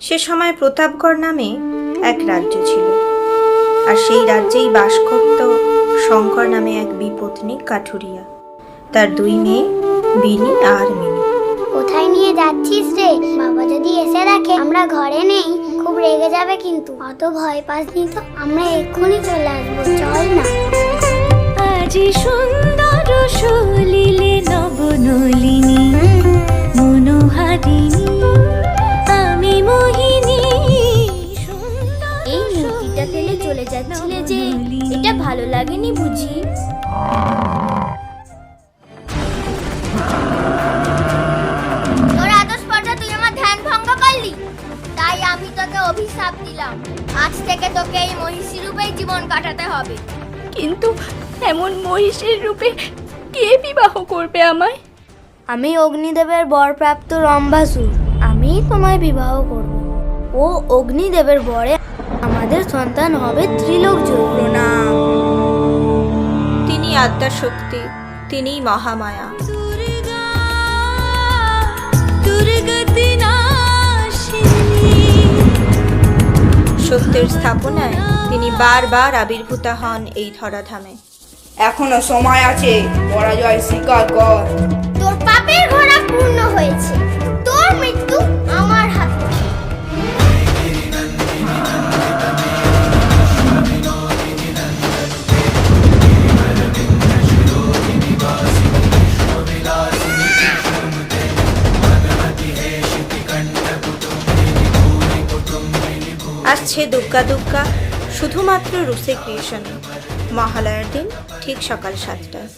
সে সময় প্রতাপগড় নামে এক রাজ্য ছিল। আর সেই রাজ্যেই বাস করত শঙ্কর নামে এক বিপত্নী কাঠুরিয়া। তার দুই মেয়ে বিনি আর মিনি। কোথায় নিয়ে যাচ্ছিস রে? বাবা যদি এসে দেখে আমরা ঘরে নেই খুব রেগে যাবে কিন্তু। অত ভয় পাসনি তো আমরা এক্ষুনি চলে আসব চল না। আজি চলে যাচ্ছিলে যে এটা ভালো লাগেনি বুঝি। তোর তুই আমার ধ্যান ভঙ্গ করলি? তাই আমি তোকে অভিশাপ দিলাম। আজ থেকে তোকে এই মহিষী রূপেই জীবন কাটাতে হবে। কিন্তু এমন মহিষের রূপে কে বিবাহ করবে আমায়? আমি অগ্নিদেবের বরপ্রাপ্ত রম্বাসুর আমি তোমায় বিবাহ করব। ও অগ্নিদেবের বরে আমাদের সন্তান হবে ত্রিলোক প্রণাম তিনি আদ্যা শক্তি তিনিই মহামায়া। দুর্গা সত্যের স্থাপনায় তিনি বারবার আবির্ভূতা হন এই ধরাধামে। এখনও সময় আছে পরাজয় স্বীকার কর। আসছে দুগ্গা দুগ্গা শুধুমাত্র রুসে ক্রিয়েশনে। মহালয়ার দিন ঠিক সকাল সাতটায়।